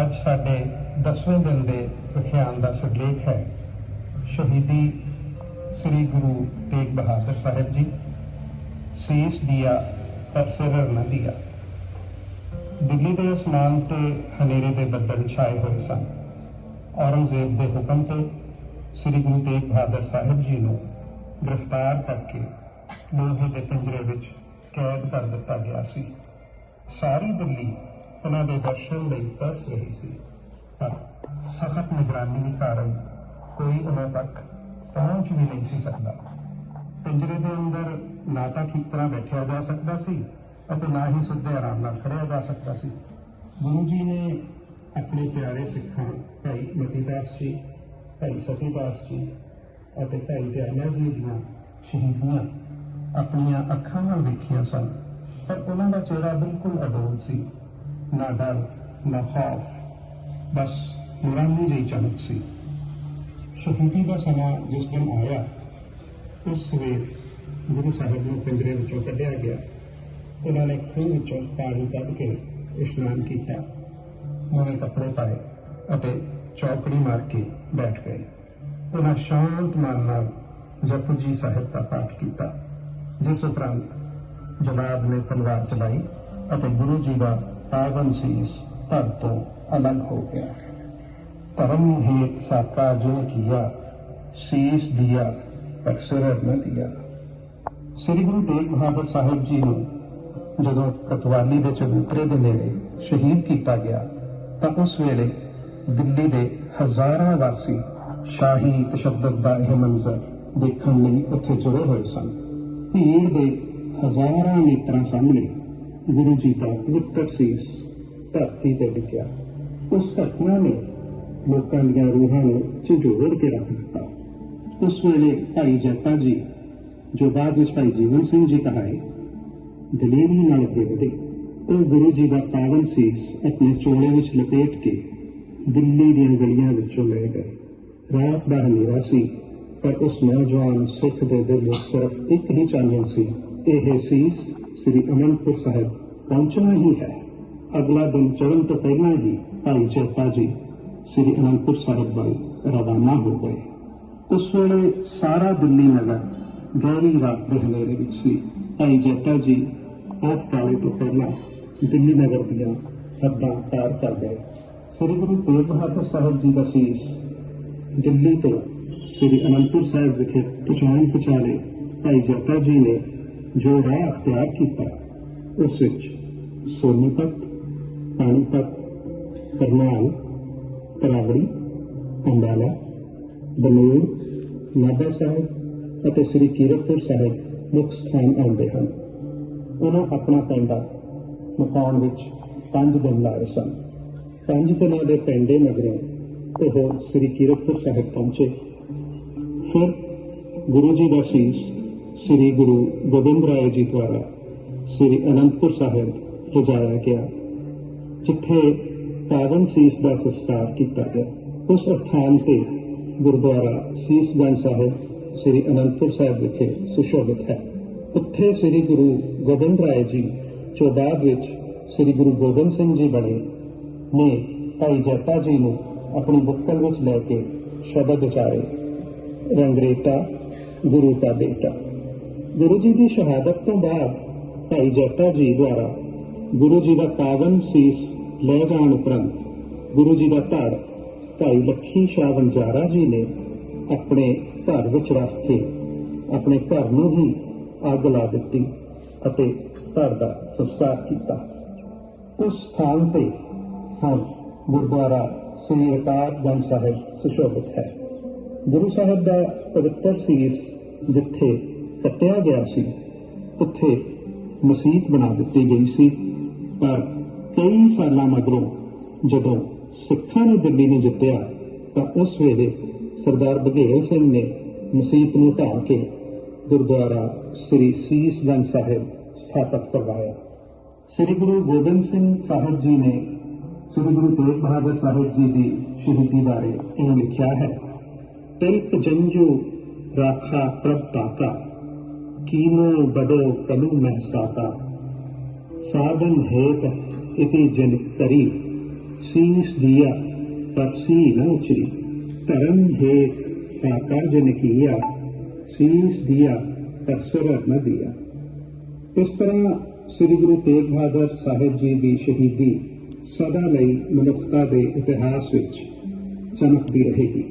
ਅੱਜ ਸਾਡੇ 10ਵੇਂ ਦਿਨ ਦੇ ਵਿਖਿਆਨ ਦਾ ਸਿਰਲੇਖ ਹੈ। ਸ਼ਹੀਦੀ ਸ੍ਰੀ ਗੁਰੂ ਤੇਗ ਬਹਾਦਰ ਸਾਹਿਬ ਜੀ, ਸੀਸ ਦੀਆ ਪਰ ਸਿਰ ਨਾ ਦਿਆ। ਦਿੱਲੀ ਦੇ ਅਸਮਾਨ ਤੇ ਹਨੇਰੇ ਦੇ ਬੱਦਲ ਛਾਏ ਹੋਏ ਸਨ। ਔਰੰਗਜ਼ੇਬ ਦੇ ਹੁਕਮ ਤੇ ਸ੍ਰੀ ਗੁਰੂ ਤੇਗ ਬਹਾਦਰ ਸਾਹਿਬ ਜੀ ਨੂੰ ਗ੍ਰਿਫਤਾਰ ਕਰਕੇ ਲੋਹੇ ਦੇ ਪਿੰਜਰੇ ਵਿੱਚ ਕੈਦ ਕਰ ਦਿੱਤਾ ਗਿਆ ਸੀ। ਸਾਰੀ ਦਿੱਲੀ ਉਹਨਾਂ ਦੇ ਦਰਸ਼ਨ ਲਈ ਤਰਸ ਰਹੀ ਸੀ। ਪਰ ਸਖਤ ਨਿਗਰਾਨੀ ਕਾਰਨ ਕੋਈ ਉਹਨਾਂ ਤੱਕ ਪਹੁੰਚ ਵੀ ਨਹੀਂ ਸੀ ਸਕਦਾ। ਪਿੰਜਰੇ ਦੇ ਅੰਦਰ ਨਾ ਤਾਂ ਠੀਕ ਤਰ੍ਹਾਂ ਬੈਠਿਆ ਜਾ ਸਕਦਾ ਸੀ ਅਤੇ ਨਾ ਹੀ ਸਿੱਧੇ ਆਰਾਮ ਨਾਲ ਖੜਿਆ ਜਾ ਸਕਦਾ ਸੀ। ਗੁਰੂ ਜੀ ਨੇ ਆਪਣੇ ਪਿਆਰੇ ਸਿੱਖਾਂ, ਭਾਈ ਮਤੀਦਾਸ ਜੀ, ਭਾਈ ਸਤੀਦਾਸ ਜੀ ਅਤੇ ਭਾਈ ਦਿਆਲਾ ਜੀ ਦੀਆਂ ਸ਼ਹੀਦੀਆਂ ਆਪਣੀਆਂ ਅੱਖਾਂ ਨਾਲ ਵੇਖੀਆਂ ਸਨ। ਪਰ ਉਹਨਾਂ ਦਾ ਚਿਹਰਾ ਬਿਲਕੁਲ ਅਡੋਲ ਸੀ। ਨਾ ਡਰ, ਨਾ ਖੌਫ, ਬਸ ਨੂਰਾਨੀ ਜਿਹੀ ਚਮਕ ਸੀ। ਸ਼ਹੀਦੀ ਦਾ ਸਮਾਂ ਜਿਸ ਦਿਨ ਆਇਆ, ਉਸ ਸਵੇਰ ਗੁਰੂ ਸਾਹਿਬ ਨੂੰ ਪਿੰਜਰੇ ਵਿੱਚੋਂ ਕੱਢਿਆ ਗਿਆ। ਉਹਨਾਂ ਨੇ ਖੂਹ ਵਿੱਚੋਂ ਪਾਣੀ ਕੱਢ ਕੇ ਇਸ਼ਨਾਨ ਕੀਤਾ। ਨਵੇਂ ਕੱਪੜੇ ਪਾਏ ਅਤੇ ਚੌਕੜੀ ਮਾਰ ਕੇ ਬੈਠ ਗਏ। ਉਹਨਾਂ ਸ਼ਾਂਤ ਮਨ ਨਾਲ ਜਪੁ ਜੀ ਸਾਹਿਬ ਦਾ ਪਾਠ ਕੀਤਾ, ਜਿਸ ਉਪਰੰਤ ਜਲਾਦ ਨੇ ਤਲਵਾਰ ਚਲਾਈ ਅਤੇ ਗੁਰੂ ਜੀ ਦਾ ਪਾਵਨ ਸੀਸ ਧੜ ਤੋਂ ਅਲੱਗ ਹੋ ਗਿਆ। ਧਰਮ ਹੇਤ ਸਾਕਾ ਜੋ ਕੀਆ, ਸੀਸ ਦਿਆ ਪਰ ਸਿਰ ਦਿਆ। ਸ੍ਰੀ ਗੁਰੂ ਤੇਗ ਬਹਾਦਰ ਸਾਹਿਬ ਜੀ ਨੂੰ ਜਦੋਂ ਕਤਵਾਲੀ ਦੇ ਚਬੂਤਰੇ ਦੇ ਨੇੜੇ ਸ਼ਹੀਦ ਕੀਤਾ ਗਿਆ, ਤਾਂ ਉਸ ਵੇਲੇ ਦਿੱਲੀ ਦੇ ਹਜ਼ਾਰਾਂ ਵਾਸੀ ਸ਼ਾਹੀ ਤਸ਼ੱਦਦ ਦਾ ਇਹ ਮੰਜ਼ਰ ਦੇਖਣ ਲਈ ਉੱਥੇ ਜੁੜੇ ਹੋਏ ਸਨ। ਭੀੜ ਦੇ ਹਜ਼ਾਰਾਂ ਨੇਤਰਾਂ ਸਾਹਮਣੇ ਗੁਰੂ ਜੀ ਦਾ ਪਵਿੱਤਰ ਸੀਸ ਧਰਤੀ ਤੇ ਡਿੱਗਿਆ। ਉਸ ਘਟਨਾ ਨੇ ਲੋਕਾਂ ਦੀਆਂ ਰੂਹਾਂ ਨੂੰ ਝੰਜੋੜ ਕੇ ਰੱਖ ਦਿੱਤਾ। ਉਸ ਵੇਲੇ ਭਾਈ ਜੱਟਾ ਜੀ, ਜੋ ਬਾਅਦ ਵਿੱਚ ਭਾਈ ਜੀਵਨ ਸਿੰਘ ਜੀ ਕਹਾਏ, ਦਲੇਰੀ ਨਾਲ ਅੱਗੇ ਵਧੇ। ਉਹ ਗੁਰੂ ਜੀ ਦਾ ਪਾਵਨ ਸੀਸ ਆਪਣੇ ਚੋਲੇ ਵਿੱਚ ਲਪੇਟ ਕੇ ਦਿੱਲੀ ਦੀਆਂ ਗਲੀਆਂ ਵਿੱਚੋਂ ਲੈ ਗਏ। ਰਾਤ ਦਾ ਹਨੇਰਾ ਸੀ, ਪਰ ਉਸ ਨੌਜਵਾਨ ਸਿੱਖ ਦੇ ਦਿਲ ਵਿੱਚ ਸਿਰਫ ਇੱਕ ਹੀ ਚਾਨਣ ਸੀ, ਇਹ ਸੀਸ ਸ੍ਰੀ ਅਨੰਦਪੁਰ ਸਾਹਿਬ ਪਹੁੰਚਣਾ ਹੀ ਹੈ ਅਗਲਾ ਦਿਨ ਚੜ੍ਹਨ ਤੋਂ ਪਹਿਲਾਂ ਹੀ ਭਾਈ ਚੇਤਾ ਜੀ ਸ੍ਰੀ ਅਨੰਦਪੁਰ ਸਾਹਿਬ ਵੱਲ ਰਵਾਨਾ ਹੋ ਗਏ ਉਸ ਵੇਲੇ ਸਾਰਾ ਦਿੱਲੀ ਨਗਰ ਗਹਿਰੀ ਰਾਤ ਦੇ ਹਨੇਰੇ ਵਿੱਚ ਸੀ ਭਾਈ ਜੱਟਾ ਜੀ ਆਪ ਕਾਲੇ ਤੋਂ ਪਹਿਲਾਂ ਦਿੱਲੀ ਨਗਰ ਦੀਆਂ ਹੱਦਾਂ ਪਾਰ ਕਰ ਗਏ ਸ੍ਰੀ ਗੁਰੂ ਤੇਗ ਬਹਾਦਰ ਸਾਹਿਬ ਜੀ ਦਾ ਸੀਸ ਦਿੱਲੀ ਤੋਂ ਸ੍ਰੀ ਅਨੰਦਪੁਰ ਸਾਹਿਬ ਵਿਖੇ ਪਹੁੰਚਾਉਣ ਪਛਾਲੇ ਭਾਈ ਜੱਟਾ ਜੀ ਨੇ ਜੋ ਰਾਹ ਅਖਤਿਆਰ ਕੀਤਾ। ਉਸ ਵਿੱਚ ਸੋਨੀਪਤ ਪਾਣੀਪਤ ਕਰਨਾਲ ਤਰਾਵੜੀ, ਅੰਬਾਲਾ, ਬਨੂਰ, ਨਾਭਾ ਸਾਹਿਬ ਅਤੇ ਸ੍ਰੀ ਕੀਰਤਪੁਰ ਸਾਹਿਬ ਮੁੱਖ ਸਥਾਨ ਆਉਂਦੇ ਹਨ। ਉਹਨਾਂ ਆਪਣਾ ਪੈਂਡਾ ਮੁਕਾਉਣ ਵਿੱਚ ਪੰਜ ਦਿਨ ਲਾਏ ਸਨ। ਪੰਜ ਦਿਨਾਂ ਦੇ ਪੈਂਡੇ ਮਗਰੋਂ ਉਹ ਸ੍ਰੀ ਕੀਰਤਪੁਰ ਸਾਹਿਬ ਪਹੁੰਚੇ। ਫਿਰ ਗੁਰੂ ਜੀ ਦਾ ਸੀਸ ਸ੍ਰੀ ਗੁਰੂ ਗੋਬਿੰਦ ਰਾਏ ਜੀ ਦੁਆਰਾ ਸ੍ਰੀ ਅਨੰਦਪੁਰ ਸਾਹਿਬ ਲਿਜਾਇਆ ਗਿਆ, ਜਿੱਥੇ ਪਾਵਨ ਸੀਸ ਦਾ ਸੰਸਕਾਰ ਕੀਤਾ ਗਿਆ। ਉਸ ਸਥਾਨ ਤੇ ਗੁਰਦੁਆਰਾ ਸੀਸਗੰਜ ਸਾਹਿਬ, ਸ੍ਰੀ ਅਨੰਦਪੁਰ ਸਾਹਿਬ ਵਿਖੇ ਸੁਸ਼ੋਭਿਤ ਹੈ। ਉੱਥੇ ਸ੍ਰੀ ਗੁਰੂ ਗੋਬਿੰਦ ਰਾਏ ਜੀ ਜੋ ਬਾਅਦ ਵਿੱਚ ਸ੍ਰੀ ਗੁਰੂ ਗੋਬਿੰਦ ਸਿੰਘ ਜੀ ਬਣੇ ਨੇ ਭਾਈ ਜੱਟਾ ਜੀ ਨੂੰ ਆਪਣੀ ਬੁੱਕਲ ਵਿੱਚ ਲੈ ਕੇ ਸ਼ਬਦ ਉਚਾਰੇ ਰੰਗਰੇਟਾ, ਗੁਰੂ ਦਾ ਬੇਟਾ। ਗੁਰੂ ਜੀ ਦੀ ਸ਼ਹਾਦਤ ਤੋਂ ਬਾਅਦ ਭਾਈ ਜੱਟਾ ਜੀ ਦੁਆਰਾ ਗੁਰੂ ਜੀ ਦਾ ਪਾਵਨ ਸੀਸ ਲੈ ਜਾਣ ਉਪਰੰਤ ਗੁਰੂ ਜੀ ਦਾ ਧੜ ਭਾਈ ਲੱਖੀ ਸ਼ਾਹ ਵਣਜਾਰਾ ਜੀ ਨੇ ਆਪਣੇ ਘਰ ਵਿੱਚ ਰੱਖ ਕੇ ਆਪਣੇ ਘਰ ਨੂੰ ਹੀ ਅੱਗ ਲਾ ਦਿੱਤੀ ਅਤੇ ਘਰ ਦਾ ਸੰਸਕਾਰ ਕੀਤਾ। ਉਸ ਸਥਾਨ ਤੇ ਹੁਣ ਗੁਰਦੁਆਰਾ ਸ੍ਰੀ ਰਕਾਬਗੰਜ ਸਾਹਿਬ ਸੁਸ਼ੋਭਿਤ ਹੈ। ਗੁਰੂ ਸਾਹਿਬ ਦਾ ਪਵਿੱਤਰ ਸੀਸ ਜਿੱਥੇ ਕੱਟਿਆ ਗਿਆ ਸੀ। ਉੱਥੇ ਮਸਜਿਦ ਬਣਾ ਦਿੱਤੀ ਗਈ ਸੀ। ਪਰ ਕਈ ਸਾਲਾਂ ਮਗਰੋਂ ਜਦੋਂ ਸਿੱਖਾਂ ਨੇ ਦਿੱਲੀ ਨੂੰ ਜਿੱਤਿਆ, ਤਾਂ ਉਸ ਵੇਲੇ ਸਰਦਾਰ ਬਘੇਲ ਸਿੰਘ ਨੇ ਮਸਜਿਦ ਨੂੰ ਢਾਹ ਕੇ ਗੁਰਦੁਆਰਾ ਸ੍ਰੀ ਸੀਸਗੰਜ ਸਾਹਿਬ ਸਥਾਪਿਤ ਕਰਵਾਇਆ। ਸ੍ਰੀ ਗੁਰੂ ਗੋਬਿੰਦ ਸਿੰਘ ਸਾਹਿਬ ਜੀ ਨੇ ਸ੍ਰੀ ਗੁਰੂ ਤੇਗ ਬਹਾਦਰ ਸਾਹਿਬ ਜੀ ਦੀ ਸ਼ਹੀਦੀ ਬਾਰੇ ਇਹ ਲਿਖਿਆ ਹੈ, ਤਿਲਕ ਜੰਜੂ ਰਾਖਾ ਪ੍ਰਭ ਤਾਕਾ ਕੀਨੋ ਬਡੋ ਕਲੂ ਮਹਿਸਾਤਾ ਸਾਧਨ ਹੇਤ ਇति ਜਨ ਕਰੀ ਸੀਸ ਦੀਆ, ਪਰ ਸੀ ਨਾ ਉਚਰੀ। ਧਰਮ ਹੈ ਸਾਕਾਰ ਜਨ ਕੀਆ, ਸੀਸ ਦੀਆ, ਪਰ ਸਿਰ ਨ ਦਿਆ। ਇਸ ਤਰ੍ਹਾਂ ਸ੍ਰੀ ਗੁਰੂ ਤੇਗ ਬਹਾਦਰ ਸਾਹਿਬ ਜੀ ਦੀ ਸ਼ਹੀਦੀ ਸਦਾ ਲਈ ਮਨੁੱਖਤਾ ਦੇ ਇਤਿਹਾਸ ਵਿੱਚ ਚਮਕਦੀ ਰਹੇਗੀ।